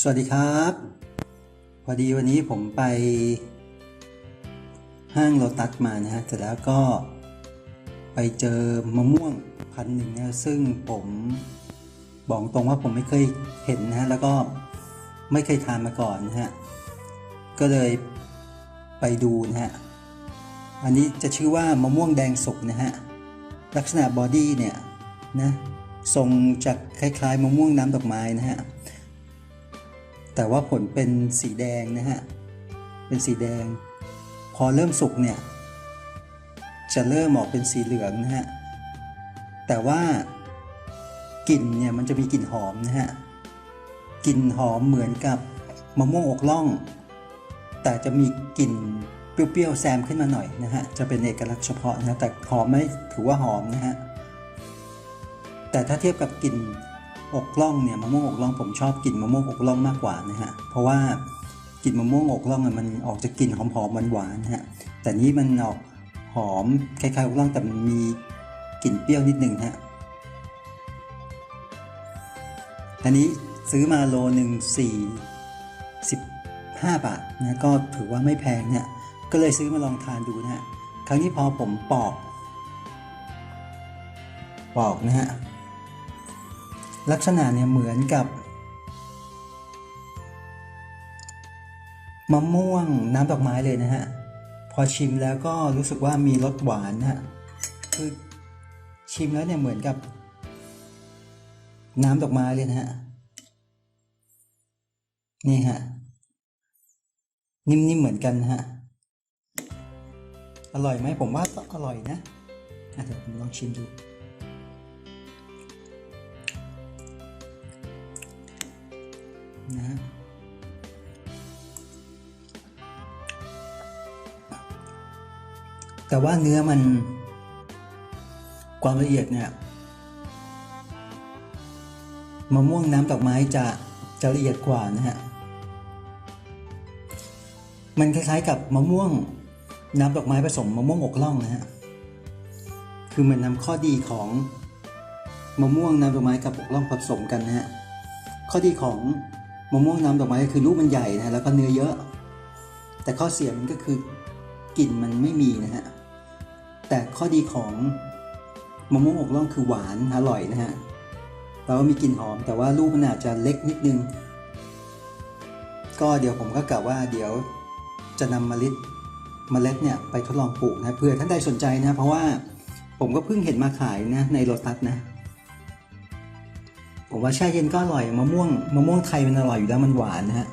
สวัสดีครับ พอดีวันนี้ผมไป ห้างโลตัสมานะฮะเสร็จแล้วก็ไปเจอมะม่วงพันหนึ่งนะซึ่งผมบอกตรงว่าผมไม่เคยเห็นนะฮะแล้วก็ไม่เคยทานมาก่อนนะฮะก็เลยไปดูนะฮะอันนี้จะชื่อว่ามะม่วงแดงสุกนะฮะลักษณะบอดี้เนี่ยนะทรงจะคล้ายๆมะม่วงน้ำดอกไม้นะฮะ แต่ว่าผลเป็นสีแดงนะฮะ เป็นสีแดง พอเริ่มสุกเนี่ย จะเริ่มออกเป็นสีเหลืองนะฮะ แต่ว่ากลิ่นเนี่ยมันจะมีกลิ่นหอมนะฮะ กลิ่นหอมเหมือนกับมะม่วงอกล่อง แต่จะมีกลิ่นเปรี้ยวๆแซมขึ้นมาหน่อยนะฮะ จะเป็นเอกลักษณ์เฉพาะนะ แต่หอมไหมถือว่าหอมนะฮะ แต่ถ้าเทียบกับกลิ่น อกล่องเนี่ยมะม่วงอกล่องผมชอบกลิ่นมะม่วงอกล่องมากกว่านะฮะเพราะว่ากลิ่นมะม่วงอกล่องอะมันออกจากลิ่นหอมๆหวานๆนะฮะแต่นี้มันออกหอมคล้ายๆอกล่องแต่มันมีกลิ่นเปรี้ยวนิดนึงฮะอันนี้ซื้อมาโลหนึ่งสี่สิบห้าบาทนะก็ถือว่าไม่แพงเนี่ยก็เลยซื้อมาลองทานดูนะฮะครั้งนี้พอผมปอกปอกนะฮะ ลักษณะเนี่ยเหมือนกับมะม่วงน้ำดอกไม้เลยนะฮะ พอชิมแล้วก็รู้สึกว่ามีรสหวานนะฮะคือชิมแล้วเนี่ยเหมือนกับ น้ำดอกไม้เลยนะฮะ นี่ฮะ นิ่มๆเหมือนกันนะฮะ อร่อยไหมผมว่าก็อร่อยนะอะเดี๋ยวผมลองชิมดู นะฮะแต่ว่าเนื้อมันความละเอียดเนี่ยมะม่วงน้ำดอกไม้จะจะละเอียดกว่านะฮะ มันคล้ายๆกับมะม่วงน้ำดอกไม้ผสมมะม่วงอกล่องนะฮะ คือมันนำข้อดีของมะม่วงน้ำดอกไม้กับอกล่องผสมกันนะฮะ ข้อดีของ มะม่วงน้ำดอกไม้คือลูกมันใหญ่นะแล้วก็เนื้อเยอะ แต่ข้อเสียมันก็คือกลิ่นมันไม่มีนะฮะแต่ข้อดีของมะม่วงอกล่องคือหวานอร่อยนะฮะแล้วก็มีกลิ่นหอมแต่ว่าลูกมันอาจจะเล็กนิดนึง ก็เดี๋ยวผมก็กะว่าเดี๋ยวจะนำเมล็ดเมล็ดเนี่ยไปทดลองปลูกนะเผื่อท่านใดสนใจนะเพราะว่าผมก็เพิ่งเห็นมาขายนะในโลตัสนะ ผมว่าแช่เย็นก็อร่อยมะม่วงมะม่วงไทยมันอร่อยอยู่แล้วมันหวานนะฮะ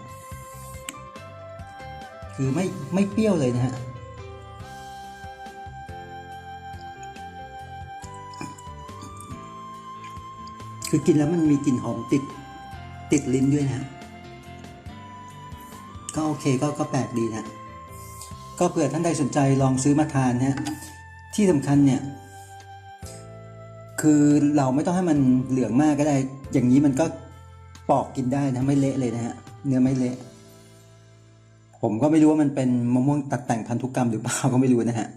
คือไม่ไม่เปรี้ยวเลยนะฮะคือกินแล้วมันมีกลิ่นหอมติดติดลิ้นด้วยนะฮะก็โอเคก็ก็แปลกดีนะ ก็เผื่อท่านใดสนใจลองซื้อมาทานนะฮะที่สำคัญเนี่ย คือเราไม่ต้องให้มันเหลืองมากก็ได้ อย่างนี้มันก็ปอกกินได้นะไม่เละเลยนะฮะ เนื้อไม่เละ ผมก็ไม่รู้ว่ามันเป็นมะม่วงตัดแต่งพันธุกรรมหรือเปล่าก็ไม่รู้นะฮะ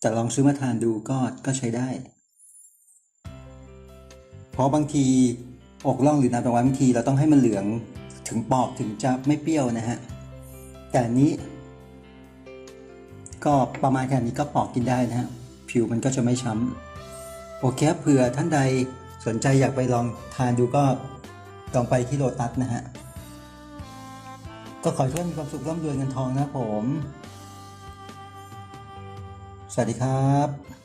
แต่ลองซื้อมาทานดูก็ก็ใช้ได้ เพราะบางทีอกล่องหรือน้ำดอกไม้บางทีเราต้องให้มันเหลืองถึงปอกถึงจะไม่เปรี้ยวนะฮะ แต่นี้ ก็ประมาณแค่นี้ก็ปอกกินได้นะฮะ ผิวมันก็จะไม่ช้ำ โอเคเผื่อท่านใดสนใจอยากไปลองทานดูก็ลองไปที่โลตัสนะฮะ ก็ขอให้ท่านมีความสุขร่ำรวยเงินทองนะครับผม สวัสดีครับ